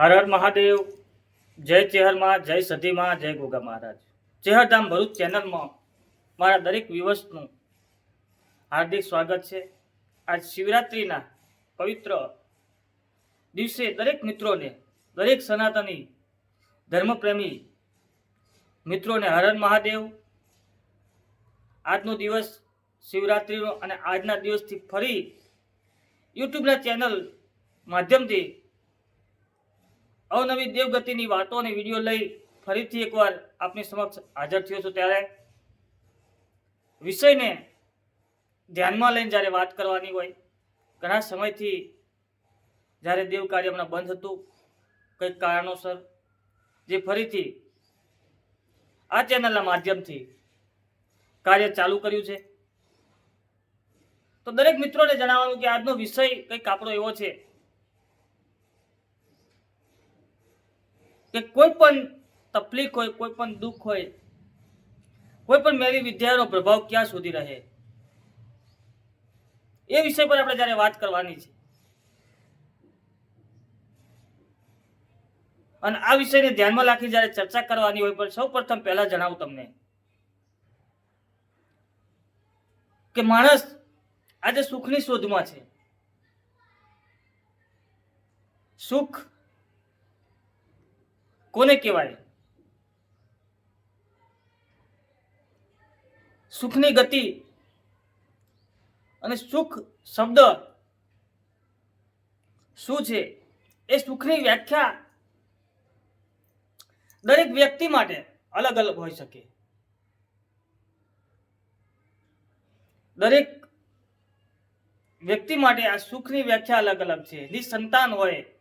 હર હર મહાદેવ, જય ચેહરમાં જય સધીમાં, જય ગોગા મહારાજ. ચેહરધામ ભરૂચ ચેનલમાં મારા દરેક વિવસનું હાર્દિક સ્વાગત છે. આજ શિવરાત્રિના પવિત્ર દિવસે દરેક મિત્રોને, દરેક સનાતની ધર્મપ્રેમી મિત્રોને હર હર મહાદેવ. આજનો દિવસ શિવરાત્રિનો અને આજના દિવસથી ફરી યુટ્યુબના ચેનલ માધ્યમથી અવનવી દેવગતિની વાતો અને વીડિયો લઈ ફરીથી એકવાર આપની સમક્ષ હાજર થયો છું ત્યારે. વિષયને ધ્યાનમાં લઈને જ્યારે વાત કરવાની હોય, ઘણા સમયથી જ્યારે દેવ કાર્ય હમણાં બંધ હતું, કંઈક કારણોસર, જે ફરીથી આ ચેનલના માધ્યમથી કાર્ય ચાલુ કર્યું છે. તો દરેક મિત્રોને જણાવવાનું કે આજનો વિષય કંઈક આપણો એવો છે. કે કોઈ પણ તકલીફ હોય, કોઈ પણ દુઃખ હોય, કોઈ પણ મેરી વિદ્યાનો પ્રભાવ ક્યાં સુધી રહે? એ વિષય પર આપણે જ્યારે વાત કરવાની છે. અને આ વિષયને ધ્યાનમાં રાખી જ્યારે ચર્ચા કરવાની હોય, પણ સૌ પ્રથમ પહેલા જણાવું તમને કે માણસ આજે સુખની શોધમાં છે. સુખ કોને કહેવાય? સુખની ગતિ અને સુખ શબ્દ શું છે? એ સુખની વ્યાખ્યા દરેક વ્યક્તિ માટે અલગ અલગ હોઈ શકે. દરેક વ્યક્તિ માટે આ સુખની વ્યાખ્યા અલગ અલગ છે. નિસંતાન હોય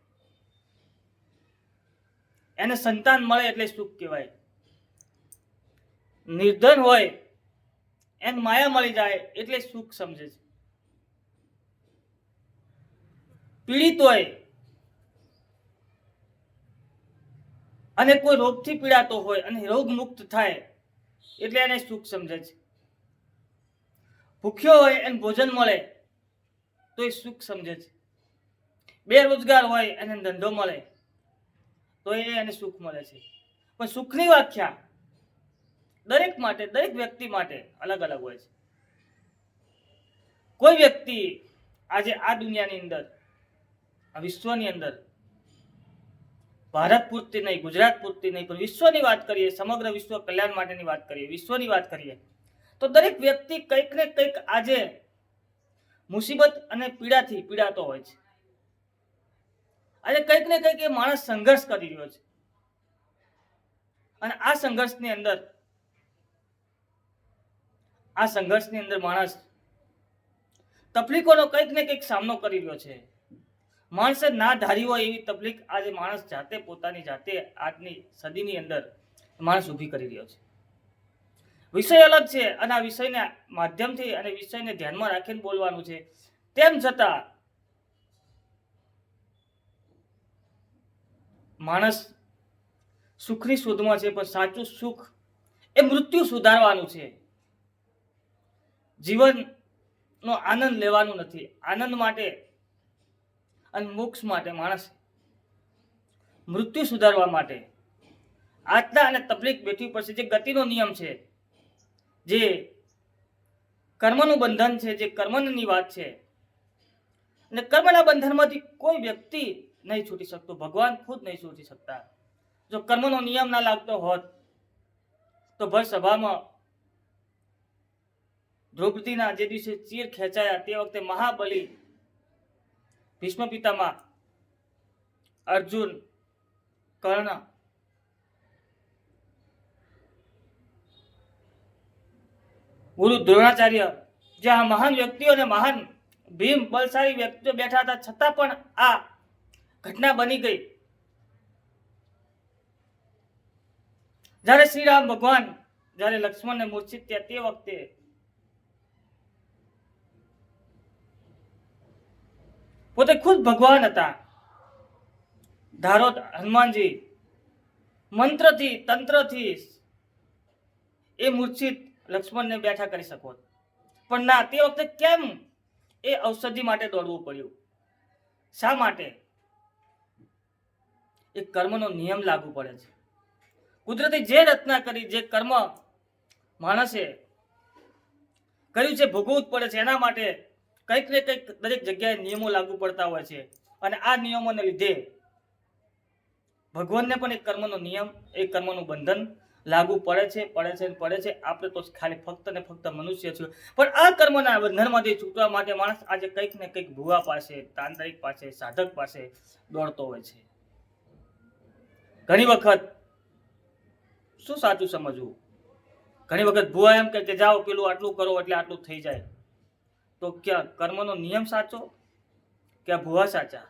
એને સંતાન મળે એટલે સુખ કહેવાય. નિર્ધન હોય, એને માયા મળી જાય એટલે સુખ સમજે છે. પીડિત હોય, અને કોઈ રોગથી પીડાતો હોય અને રોગ મુક્ત થાય એટલે એને સુખ સમજે છે. ભૂખ્યો હોય, એને ભોજન મળે તો એ સુખ સમજે છે. બેરોજગાર હોય, એને ધંધો મળે તો એ એને સુખ મળે છે. પણ સુખની વ્યાખ્યા દરેક માટે, દરેક વ્યક્તિ માટે અલગ અલગ હોય છે. કોઈ વ્યક્તિ આજે આ દુનિયાની અંદર, આ વિશ્વની અંદર, ભારત પૂરતી નહીં, ગુજરાત પૂરતી નહીં, પણ વિશ્વની વાત કરીએ, સમગ્ર વિશ્વ કલ્યાણ માટેની વાત કરીએ, વિશ્વની વાત કરીએ, તો દરેક વ્યક્તિ કંઈક ને કંઈક આજે મુસીબત અને પીડાથી પીડાતો હોય છે. આજે કંઈક ને કંઈક એ માણસ સંઘર્ષ કરી રહ્યો છે. અને આ સંઘર્ષની અંદર, આ સંઘર્ષની અંદર માણસ તકલીફોનો કંઈક ને કંઈક સામનો કરી રહ્યો છે. માણસે ના ધારી હોય એવી તકલીફ આજે માણસ જાતે પોતાની જાતે આજની સદીની અંદર માણસ ઊભી કરી રહ્યો છે. વિષય અલગ છે અને આ વિષયના માધ્યમથી અને વિષયને ધ્યાનમાં રાખીને બોલવાનું છે. તેમ છતાં માણસ સુખની શોધમાં છે, પણ સાચું સુખ એ મૃત્યુ સુધારવાનું છે. જીવનનો આનંદ લેવાનું નથી. આનંદ માટે અને મોક્ષ માટે માણસ મૃત્યુ સુધારવા માટે આજના અને તકલીફ બેઠવી પડશે. જે ગતિનો નિયમ છે, જે કર્મનું બંધન છે, જે કર્મની વાત છે, અને કર્મના બંધનમાંથી કોઈ વ્યક્તિ નહીં છૂટી શકતું. ભગવાન ખુદ નહીં છૂટી શકતા. જો કર્મનો નિયમ ના લાગતો હોત, તો ભર સભામાં દ્રૌપદીના જે દિવસે ચીર ખેંચાયા તે વખતે મહાબલી ભીષ્મ પિતામાં અર્જુન, કર્ણ ગુરુ દ્રોણાચાર્ય જ્યાં મહાન વ્યક્તિઓ અને મહાન ભીમ બલશાળી વ્યક્તિઓ બેઠા હતા, છતાં પણ આ ઘટના બની ગઈ. જ્યારે શ્રી રામ ભગવાન, જ્યારે લક્ષ્મણને મૂર્છિત થયા તે વખતે પોતે ખુદ ભગવાન હતા. ધારો હનુમાનજી, મંત્રથી, તંત્રથી એ મૂર્છિત લક્ષ્મણને બેઠા કરી શકો. પણ ના, તે વખતે કેમ એ ઔષધિ માટે દોડવું પડ્યું? શા માટે? એ કર્મનો નિયમ લાગુ પડે છે. કુદરતે જે રચના કરી, જે કર્મ માણસે કર્યું છે, ભોગવવું જ પડે છે. એના માટે કંઈક ને કંઈક દરેક જગ્યાએ નિયમો લાગુ પડતા હોય છે. અને આ નિયમોને લીધે ભગવાનને પણ એક કર્મનો નિયમ એક કર્મનું બંધન લાગુ પડે છે પડે છે પડે છે. આપણે તો ખાલી ફક્ત ને ફક્ત મનુષ્ય છીએ. પણ આ કર્મના બંધનમાંથી છૂટવા માટે માણસ આજે કંઈક ને કંઈક ભૂવા પાસે, તાંત્રિક પાસે, સાધક પાસે દોડતો હોય છે. ઘણી વખત શું સાચું સમજવું? ઘણી વખત ભુવા એમ કે જાઓ, પેલું આટલું કરો એટલે આટલું થઈ જાય. તો ક્યાં, કર્મનો નિયમ સાચો કે ભુવા સાચા?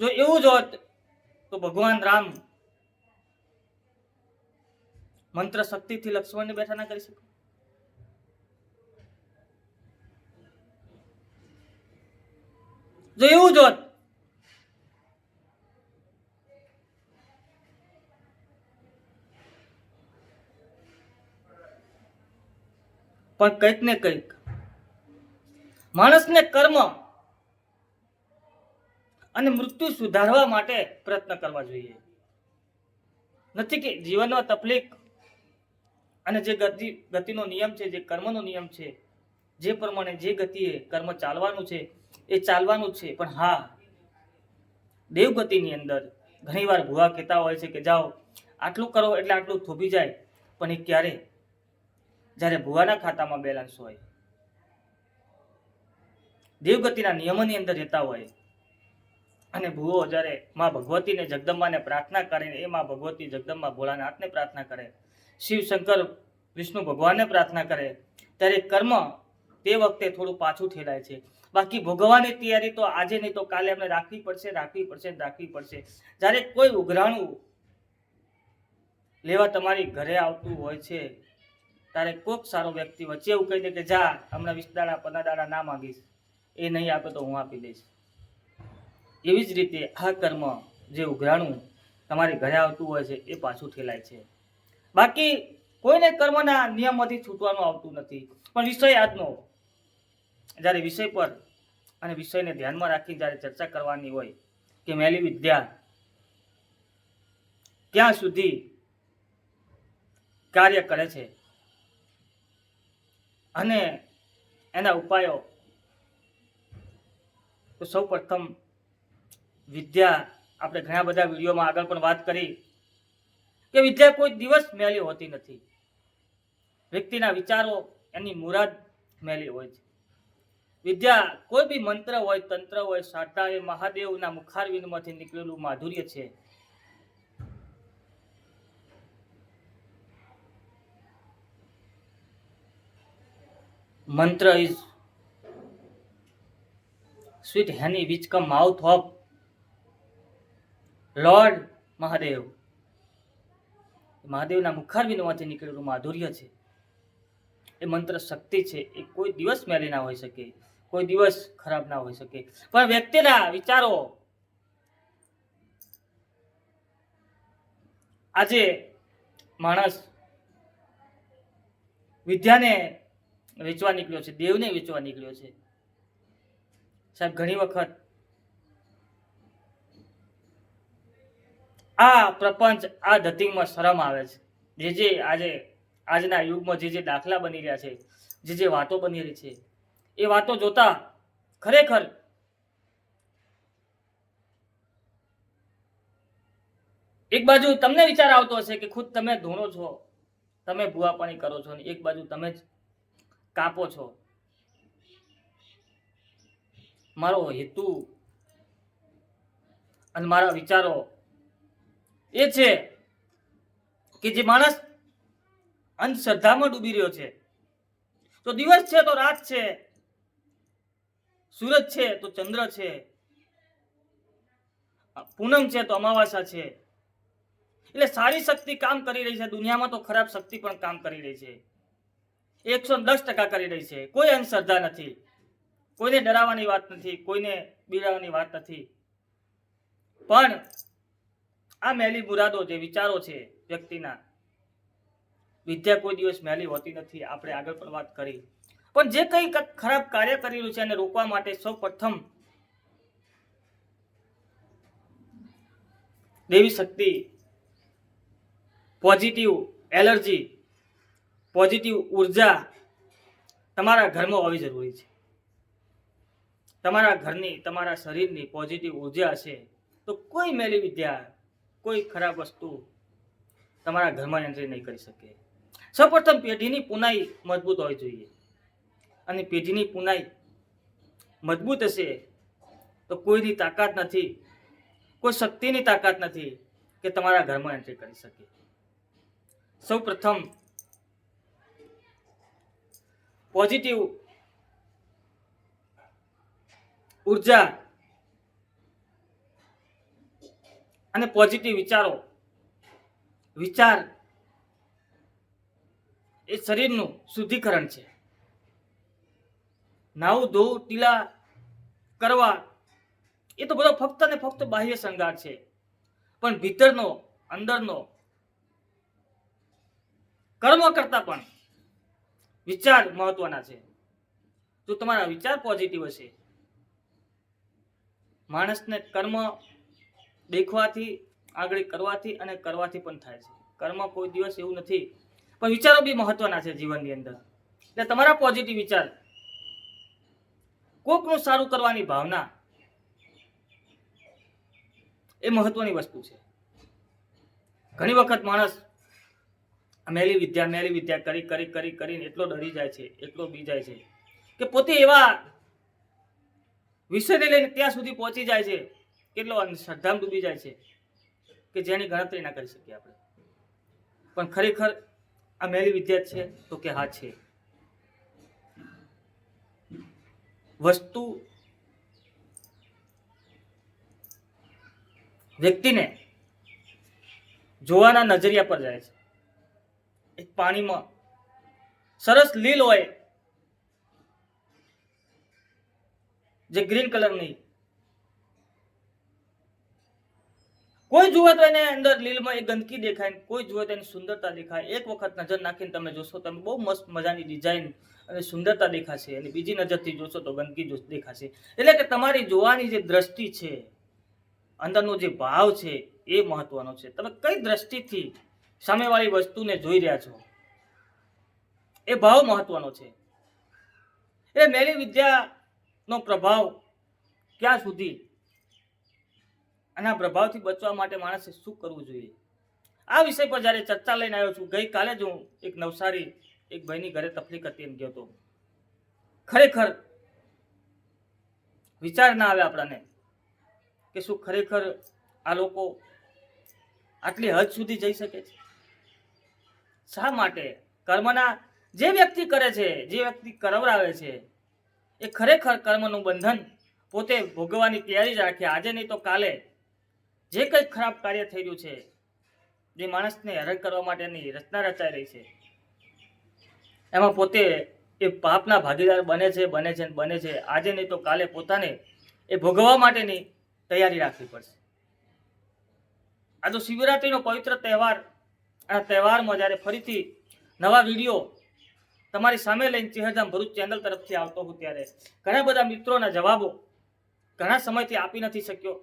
જો એવું જ હોત, તો ભગવાન રામ મંત્ર શક્તિથી લક્ષ્મણને બેઠા ના કરી શકે. જો એવું જ હોત પણ કંઈક ને કંઈક. માણસને કર્મ અને મૃત્યુ સુધારવા માટે પ્રયત્ન કરવા જોઈએ. નથી કે જીવનમાં તકલીફ અને જે ગતિ, ગતિનો નિયમ છે, જે કર્મનો નિયમ છે, જે પ્રમાણે જે ગતિએ કર્મ ચાલવાનું છે, એ ચાલવાનું છે. પણ હા, દેવગતિની અંદર ઘણીવાર ભુવા કહેતા હોય છે કે જાઓ, આટલું કરો એટલે આટલું થોભી જાય, પણ એ ક્યારે જ્યારે ભુવાના ખાતામાં બેલેન્સ હોય, દેવગતિના નિયમોની અંદર રહેતા હોય અને ભુવો જ્યારે માં ભગવતીને જગદંબાને પ્રાર્થના કરે એ માં ભગવતી જગદંબા ભોળાનાથને પ્રાર્થના કરે શિવ શંકર વિષ્ણુ ભગવાનને પ્રાર્થના કરે, ત્યારે કર્મ તે વખતે થોડું પાછું ઠેલાય છે. બાકી ભોગવવાની તૈયારી તો આજે નહીં તો કાલે એમને રાખવી પડશે રાખવી પડશે રાખવી પડશે. જ્યારે કોઈ ઉઘરાણું લેવા તમારી ઘરે આવતું હોય છે ત્યારે કોક સારો વ્યક્તિ વચ્ચે એવું કહી દે કે, જા, હમણાં વીસ દાડા, પંદર દાડા ના માગીશ. એ નહીં આપે તો હું આપી દઈશ. એવી જ રીતે આ કર્મ જે ઉઘરાણું તમારી ઘરે આવતું હોય છે, એ પાછું ઠેલાય છે. બાકી કોઈને કર્મના નિયમમાંથી છૂટવાનું આવતું નથી. પણ વિષય આજનો, જ્યારે વિષય પર અને વિષયને ધ્યાનમાં રાખી જ્યારે ચર્ચા કરવાની હોય કે મેલી વિદ્યા, ક્યાં સુધી કાર્ય કરે છે? અને એના ઉપાયો તો સૌ પ્રથમ વિદ્યા, આપણે ઘણા બધા વિડીયોમાં આગળ પણ વાત કરી કે વિદ્યા કોઈ દિવસ મેલી હોતી નથી. વ્યક્તિના વિચારો એની મુરાદ મેલી હોય છે. વિદ્યા કોઈ બી મંત્ર હોય, તંત્ર હોય શ્રદ્ધા એ મહાદેવના મુખારવિંદમાંથી નીકળેલું માધુર્ય છે. Mantra is sweet honey which come mouth of lord Mahadev મહાદેવના મુખારબિંદમાંથી નીકળેલું માધુર્ય છે. એ મંત્ર શક્તિ છે. એ કોઈ દિવસ મેલી ના હોઈ શકે. કોઈ દિવસ ખરાબ ના હોઈ શકે. પણ વ્યક્તિના વિચારો આજે માણસ વિદ્યાને વેચવા નીકળ્યો છે, દેવને વેચવા નીકળ્યો છે. સાહેબ, ઘણી વખત આ પ્રપંચ આ ધતિંગમાં શરમ આવે છે. જે જે આજે, આજના યુગમાં જે જે દાખલા બની રહ્યા છે, જે જે વાતો બની રહી છે, એ વાતો જોતા ખરેખર એક બાજુ તમને વિચાર આવતો હશે કે ખુદ તમે ધૂણો છો, તમે ભૂવાપાણી કરો છો ને એક બાજુ તમે જ કાપો છો. મારો હેતુ અને મારા વિચારો એ છે કે જે માણસ અંધશ્રદ્ધામાં ડૂબી રહ્યો છે. તો દિવસ છે, તો રાત છે, સૂરજ છે, તો ચંદ્ર છે, પૂનમ છે, તો અમાવાસા છે. એટલે સારી શક્તિ કામ કરી રહી છે, દુનિયામાં તો ખરાબ શક્તિ પણ કામ કરી રહી છે. એકસો દસ ટકા કરી રહી છે. કોઈ અંધશ્રદ્ધા નથી. કોઈને ડરાવવાની વાત નથી. કોઈને બીડાવવાની વાત નથી. પણ આ મેલી મુરાદો જે વિચારો છે વ્યક્તિના, વિદ્યા કોઈ દિવસ મેલી હોતી નથી. આપણે આગળ પણ વાત કરી. પણ જે કંઈ ખરાબ કાર્ય કરી છે એને રોકવા માટે સૌ પ્રથમ દેવી શક્તિ પોઝિટિવ એલર્જી પોઝિટિવ ઊર્જા તમારા ઘરમાં હોવી જરૂરી છે. તમારા ઘરની, તમારા શરીરની પોઝિટિવ ઊર્જા હશે તો કોઈ મેલી વિદ્યા, કોઈ ખરાબ વસ્તુ તમારા ઘરમાં એન્ટ્રી નહીં કરી શકે. સૌપ્રથમ પેઢીની પુનાઈ મજબૂત હોવી જોઈએ. અને પેઢીની પુનાઈ મજબૂત હશે તો કોઈની તાકાત નથી, કોઈ શક્તિની તાકાત નથી કે તમારા ઘરમાં એન્ટ્રી કરી શકે. સૌ પ્રથમ પોઝિટિવ ઊર્જા. અને પોઝિટિવ વિચારો. વિચાર એ શરીરનું શુદ્ધિકરણ છે. નાવું ધોવું ટીલા કરવા એ તો બધો ફક્ત ને ફક્ત બાહ્ય શણગાર છે. પણ ભીતરનો, અંદરનો કર્મ કરતા પણ વિચાર મહત્વના છે. જો તમારા વિચાર પોઝિટિવ હશે, માણસને કર્મ દેખવાથી, આગળ કરવાથી અને કરવાથી પણ થાય છે. કર્મ કોઈ દિવસ એવું નથી, પણ વિચારો બી મહત્વના છે જીવનની અંદર. એટલે તમારા પોઝિટિવ વિચાર કોકનું સારું કરવાની ભાવના એ મહત્વની વસ્તુ છે. ઘણી વખત માણસ મેલી વિદ્યા મેલી વિદ્યા કરી કરી કરી, કરીને એટલો ડરી જાય છે, એટલો બી જાય છે, કે પોતે એવા વિષયને લઈને ત્યાં સુધી પહોંચી જાય છે, કેટલો અંધશ્રદ્ધામાં ડૂબી જાય છે, કે જેની ગણતરી ના કરી શકીએ આપણે. પણ ખરેખર આ મેલી વિદ્યા છે, તો કે હા છે. વસ્તુ વ્યક્તિને જોવાના નજરિયા પર જાય છે. એક પાણીમાં. સરસ લીલ હોય. જે ગ્રીન કલરની. કોઈ જુએ તો એને અંદર લીલમાં એક ગંદકી દેખાય કોઈ જુએ તો એની સુંદરતા દેખાય. એક વખત નજર નાખીને તમે જોશો તમે બહુ મસ્ત મજાની ડિઝાઇન અને સુંદરતા દેખાશે. અને બીજી નજરથી જોશો તો ગંદકી દેખાશે. એટલે કે તમારી જોવાની જે દ્રષ્ટિ છે, અંદરનો જે ભાવ છે, એ મહત્વનો છે. તમે કઈ દ્રષ્ટિથી સામેવાળી વસ્તુને જોઈ રહ્યા છો. એ ભાવ મહત્વનો છે. એ મેલી વિદ્યાનો પ્રભાવ ક્યાં સુધી? અને આ પ્રભાવથી બચવા માટે માણસે શું કરવું જોઈએ? આ વિષય પર જ્યારે ચર્ચા લઈને આવ્યો છું, ગઈકાલે જ હું એક નવસારી એક ભાઈની ઘરે તકલીફ હતી એમ ગયો હતો. ખરેખર વિચાર ના આવે આપણને કે શું ખરેખર આ લોકો આટલી હદ સુધી જઈ શકે છે? શા માટે? કર્મના જે વ્યક્તિ કરે છે, જે વ્યક્તિ કરવરાવે છે, એ ખરેખર કર્મનું બંધન પોતે ભોગવવાની તૈયારી જ રાખે. આજે નહીં તો કાલે જે કંઈ ખરાબ કાર્ય થઈ રહ્યું છે, જે માણસને હેરાન કરવા માટેની રચના રચાઈ રહી છે, એમાં પોતે એ પાપના ભાગીદાર બને છે બને છે બને છે. આજે નહીં તો કાલે પોતાને એ ભોગવવા માટેની તૈયારી રાખવી પડશે. આ તો શિવરાત્રીનો પવિત્ર તહેવાર આ તહેવારમાં જ્યારે ફરીથી નવા વીડિયો તમારી સામે લઈને ચેહરધામ ભરૂચ ચેનલ તરફથી આવતો હું ત્યારે ઘણા બધા મિત્રોના જવાબો ઘણા સમયથી આપી નથી શક્યો.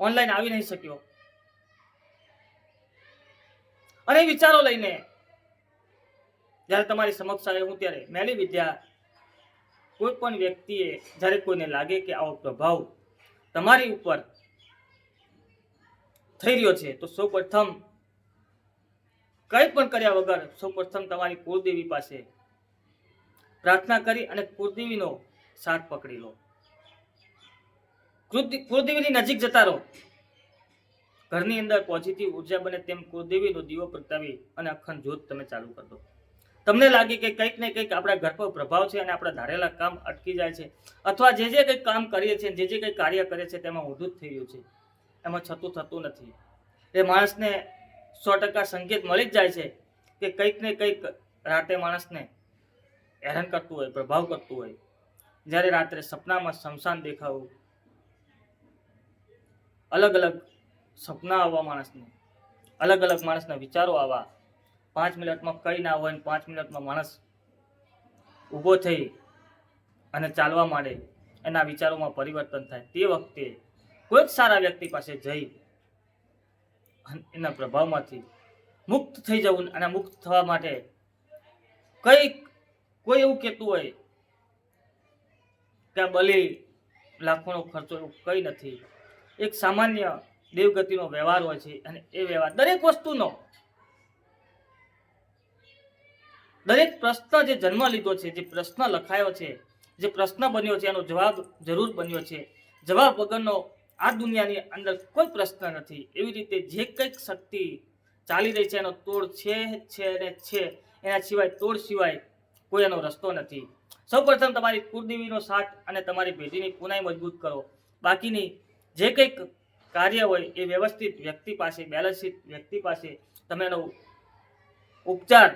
ઓનલાઈન આવી નહીં શક્યો. અને વિચારો લઈને જ્યારે તમારી સમક્ષ આવ્યો હું ત્યારે મેલી વિદ્યા કોઈ પણ વ્યક્તિએ જ્યારે કોઈને લાગે કે આવો પ્રભાવ તમારી ઉપર થઈ રહ્યો છે, તો સૌ પ્રથમ કંઈ પણ કર્યા વગર સૌપ્રથમ તમારી કુળદેવી પાસે પ્રાર્થના કરી અને કુળદેવીનો સાથ પકડી લો. કુળદેવીની નજીક જતા રહો. ઘરની અંદર પોઝિટિવ ઊર્જા બને તેમ કુળદેવીનો દીવો પ્રગટાવી અને અખંડ જ્યોત તમે ચાલુ કરી તમને લાગે કે કંઈક ને કંઈક આપણા ઘર પર પ્રભાવ છે અને આપણા ધારેલા કામ અટકી જાય છે અથવા જે જે કંઈક કામ કરીએ છીએ જે જે કંઈક કાર્ય કરે છે તેમાં ઊંધું જ થઈ રહ્યું છે. એમાં છતું થતું નથી. એ માણસને સો ટકા સંકેત મળી જ જાય છે કે કંઈક ને કંઈક રાતે માણસને હેરાન કરતું હોય, પ્રભાવ કરતું હોય. જ્યારે રાત્રે સપનામાં શમશાન દેખાવું, અલગ અલગ સપના આવવા માણસને, અલગ અલગ માણસના વિચારો આવવા, પાંચ મિનિટમાં કંઈ ના હોય ને પાંચ મિનિટમાં માણસ ઊભો થઈ અને ચાલવા માંડે, એના વિચારોમાં પરિવર્તન થાય. તે વખતે કોઈ જ સારા વ્યક્તિ પાસે જઈ એના પ્રભાવમાંથી મુક્ત થઈ જવું અને મુક્ત થવા માટે કંઈક કોઈ એવું કહેતું હોય કે બલી, લાખોનો ખર્ચો એવું કંઈ નથી. એક સામાન્ય દેવગતિનો વ્યવહાર હોય છે અને એ વ્યવહાર દરેક વસ્તુનો. દરેક પ્રશ્ન જે જન્મ લીધો છે, જે પ્રશ્ન લખાયો છે, જે પ્રશ્ન બન્યો છે, એનો જવાબ જરૂર બન્યો છે. જવાબ વગરનો આ દુનિયાની અંદર કોઈ પ્રશ્ન નથી. એવી રીતે જે કંઈક શક્તિ ચાલી રહી છે, એનો તોડ છે છે અને છે, એના સિવાય તોડ સિવાય કોઈ એનો રસ્તો નથી. સૌપ્રથમ તમારી કુળદેવીનો સાથ અને તમારી પેઢીની પુનાઈ મજબૂત કરો. બાકીની જે કંઈક કાર્ય હોય એ વ્યવસ્થિત વ્યક્તિ પાસે બેલેન્સિત વ્યક્તિ પાસે તમે એનો ઉપચાર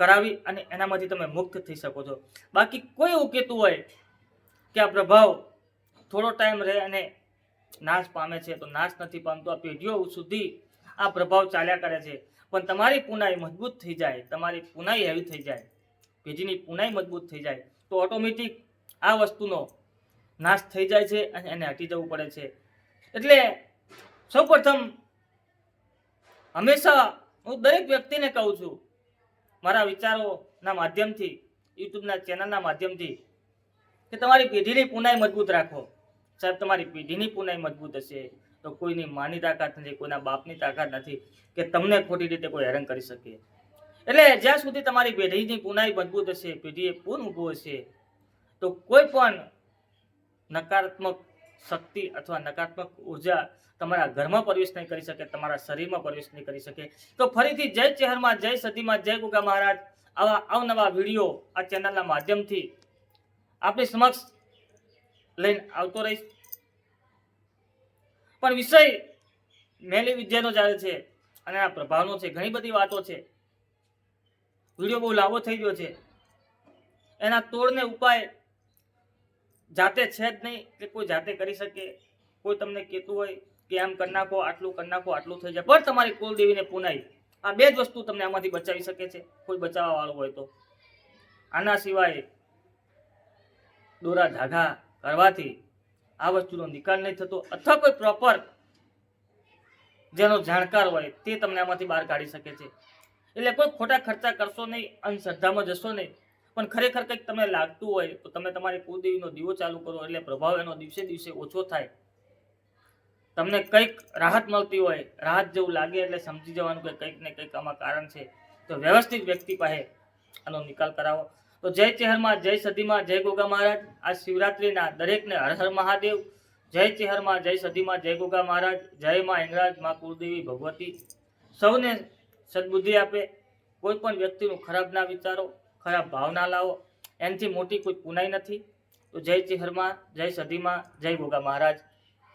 કરાવી અને એનામાંથી તમે મુક્ત થઈ શકો છો. બાકી કોઈ એવું કહેતું હોય કે આ પ્રભાવ થોડો ટાઈમ રહે અને નાશ પામે છે તો નાશ નથી પામતો. આ પેઢીઓ સુધી આ પ્રભાવ ચાલ્યા કરે છે. પણ તમારી પુનાઈ મજબૂત થઈ જાય. તમારી પુનાઈ હેવી થઈ જાય. પેઢીની પુનાઈ મજબૂત થઈ જાય. તો ઓટોમેટિક આ વસ્તુનો નાશ થઈ જાય છે અને એને હટી જવું પડે છે. એટલે સૌપ્રથમ હંમેશા હું દરેક વ્યક્તિને કહું છું, મારા વિચારોના માધ્યમથી, યુટ્યુબના ચેનલના માધ્યમથી, કે તમારી પેઢીની પુનાઈ મજબૂત રાખો. સાહેબ, તમારી પેઢીની પુનાઈ મજબૂત હશે. તો કોઈની માની તાકાત નથી, કોઈના બાપની તાકાત નથી કે તમને ખોટી રીતે કોઈ હેરાન કરી શકે. એટલે જ્યાં સુધી તમારી પેઢીની પુનાઈ મજબૂત હશે, પેઢીએ પૂન ઊભું હશે, તો કોઈ પણ નકારાત્મક શક્તિ અથવા નકારાત્મક ઊર્જા તમારા ઘરમાં પ્રવેશ નહીં કરી શકે, તમારા શરીરમાં પ્રવેશ નહીં કરી શકે. તો ફરીથી જય ચહેરમાં, જય સતીમાં, જય ગુગા મહારાજ. આવા અવનવા વીડિયો આ ચેનલના માધ્યમથી આપણી સમક્ષ લઈને આવતો રહીશ. પણ વિષય મેલી વિદ્યાનો જ્યારે છે અને આ પ્રભાવનો છે, ઘણી બધી વાતો છે. વીડિયો બહુ લાંબો થઈ ગયો છે. એના તોડને ઉપાય જાતે છે જ નહીં કે કોઈ જાતે કરી શકે. કોઈ તમને કહેતું હોય કે આમ કરી નાખો, આટલું કરી નાખો, આટલું થઈ જાય. પણ તમારી કુલદેવીને પુનાઈ. આ બે જ વસ્તુ તમને આમાંથી બચાવી શકે છે. કોઈ બચાવવા વાળું હોય તો. આના સિવાય દોરા ધાગા કરવાથી આ વસ્તુનો નિકાલ નહીં થતો અથવા કોઈ પ્રોપર જેનો જાણકાર હોય તે તમને આમાંથી બહાર કાઢી શકે છે. એટલે કોઈ ખોટા ખર્ચા કરશો નહીં, અંધશ્રદ્ધામાં જશો નહીં. પણ ખરેખર કંઈક તમને લાગતું હોય, તો તમે તમારી કુળદેવીનો દીવો ચાલુ કરો, એટલે પ્રભાવ એનો દિવસે દિવસે ઓછો થાય. તમને કંઈક રાહત મળતી હોય, રાહત જેવું લાગે એટલે સમજી જવાનું કે કંઈક ને કંઈક આમાં કારણ છે. તો વ્યવસ્થિત વ્યક્તિ પાસે આનો નિકાલ કરાવો. તો જય ચહેરમાં, જય સદીમાં જય ગોગા મહારાજ. આ શિવરાત્રિના દરેકને હર હર મહાદેવ. જય ચહેરમાં, જય સદીમાં જય ગોગા મહારાજ. જય માં ઇંગરાજમાં કુળદેવી ભગવતી. સૌને સદબુદ્ધિ આપે. કોઈ પણ વ્યક્તિનું ખરાબ ના વિચારો, ખરાબ ભાવના લાવો, એનાથી મોટી કોઈ પુનાઈ નથી. તો જય ચહેરમાં, જય સદીમાં જય ગોગા મહારાજ.